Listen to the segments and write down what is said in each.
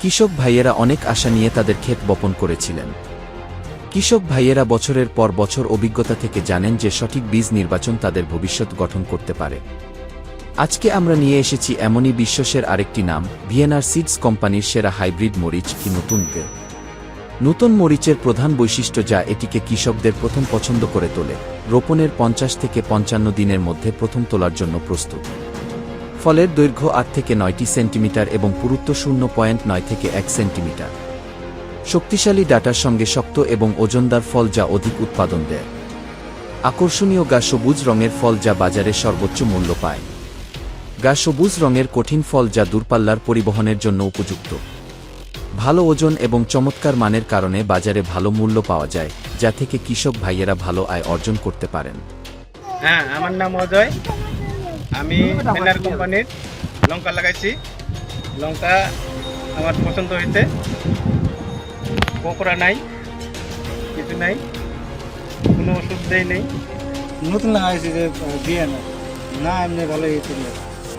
কৃষক ভাইয়েরা অনেক আশা নিয়ে তাদের ক্ষেত বপন করেছিলেন। কৃষক ভাইয়েরা বছরের পর বছর অভিজ্ঞতা থেকে জানেন যে সঠিক বীজ নির্বাচন তাদের ভবিষ্যৎ গঠন করতে পারে। আজকে আমরা নিয়ে এসেছি এমনই বিশ্বাসের আরেকটি নাম, ভিয়েনার সিডস কোম্পানির সেরা হাইব্রিড মরিচ কি নতুন গে নতুন মরিচের প্রধান বৈশিষ্ট্য যা এটিকে কৃষকদের প্রথম পছন্দ করে তোলে, রোপণের পঞ্চাশ থেকে পঞ্চান্ন দিনের মধ্যে প্রথম তোলার জন্য প্রস্তুত। ফলের দৈর্ঘ্য আট থেকে নয়টি সেন্টিমিটার এবং পুরুত্ব শূন্য পয়েন্ট নয় থেকে এক সেন্টিমিটার। শক্তিশালী ডাটার সঙ্গে শক্ত এবং ওজনদার ফল যা অধিক উৎপাদন দেয়। আকর্ষণীয় গা সবুজ রঙের ফল যা বাজারে সর্বোচ্চ মূল্য পায়। গা সবুজ রঙের কঠিন ফল যা দূরপাল্লার পরিবহনের জন্য উপযুক্ত। ভালো ওজন এবং চমৎকার মানের কারণে বাজারে ভালো মূল্য পাওয়া যায়, যা থেকে কৃষক ভাইয়েরা ভালো আয় অর্জন করতে পারেন। হ্যাঁ আমার নাম অজয়। আমি ফেনার কোম্পানির লঙ্কা লাগাইছি। লঙ্কা আমার পছন্দ হয়েছে। পোকরা নাই কিছু নাই কোনো ওষুধ দেই নেই। নতুন লাগাইছি যে দিয়ে না। না এমনি ভালো করলে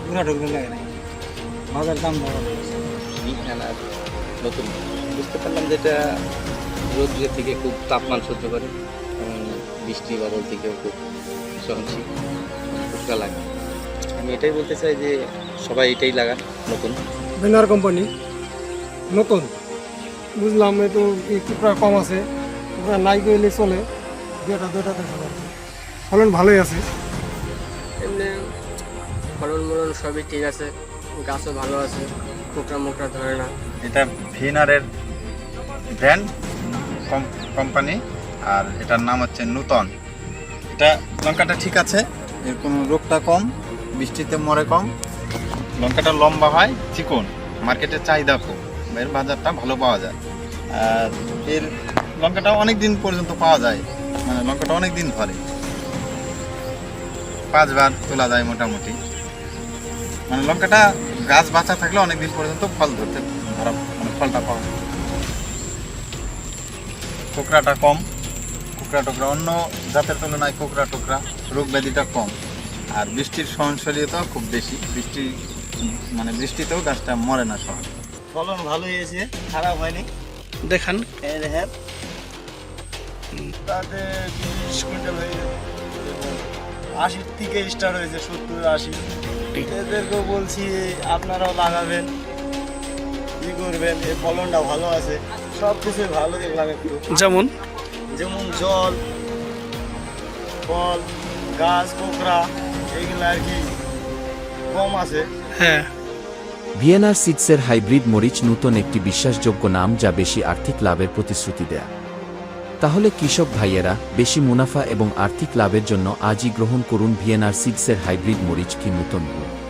ঘোরা ঢুকলে লাগে না। বাজার দাম ভালো নতুন। বুঝতে পারলাম যে এটা রোদ্রের থেকে খুব তাপমান সহ্য করে। এবং বৃষ্টি বাদল থেকেও খুব সহনশীল। ফুটকা লাগে। আমি এটাই বলতে চাই যে সবাই এটাই লাগান নতুন। বেনার কোম্পানি নতুন। বুঝলাম একটু একটু প্রায় কম আছে। নাই করলে চলে। দুটা আর কি। ফলন ভালোই আছে। এমনি ফলন মলন সবই ঠিক আছে। গাছও ভালো আছে। মোকরা মোকরা ধরে না। এটা ভিনারের ব্র্যান্ড কোম্পানি আর এটার নাম হচ্ছে নূতন এটা লঙ্কাটা ঠিক আছে এর কোনো রোগটা কম। বৃষ্টিতে মরে কম। লঙ্কাটা লম্বা হয়, চিকন। মার্কেটের চাহিদা খুব, এর বাজারটা ভালো পাওয়া যায়। আর এর লঙ্কাটা অনেক দিন পর্যন্ত পাওয়া যায় মানে লঙ্কাটা অনেক দিন ধরে। পাঁচবার তোলা যায় মোটামুটি। মানে লঙ্কাটা গাছ বাঁচা থাকলে অনেক দিন পর্যন্ত ফল ধরতে, ধরা মানে ফলটা পাওয়া যায়। কোকড়াটা কম, কোকড়া টোকরা অন্য জাতের তুলনায় কোকড়া টোকরা রোগ ব্যাধিটা কম। আর বৃষ্টির সহনশীলতা খুব বেশি। বৃষ্টি মানে বৃষ্টিতেও গাছটা মরে না সহজ। ফলন ভালো হয়েছে খারাপ হয়নি। দেখান। দেখেন। তাতে তিরিশ কুইন্টাল হয়ে আশির থেকে স্টার্ট হয়েছে সত্তর আশি। এদেরকেও বলছি আপনারাও লাগাবেন কি করবেন এই ফলনটা ভালো আছে। সব কিছু ভালো একটু। যেমন? যেমন জল ফল গাছ পোকরা এইগুলো আর কি কম আছে। হ্যাঁ। ভিয়েনার সিডসের হাইব্রিড মরিচ নূতন একটি বিশ্বাসযোগ্য নাম যা বেশি আর্থিক লাভের প্রতিশ্রুতি দেয়। তাহলে কৃষক ভাইয়েরা বেশি মুনাফা এবং আর্থিক লাভের জন্য আজই গ্রহণ করুন ভিয়েনার সিডসের হাইব্রিড মরিচ কি নূতন গুণ।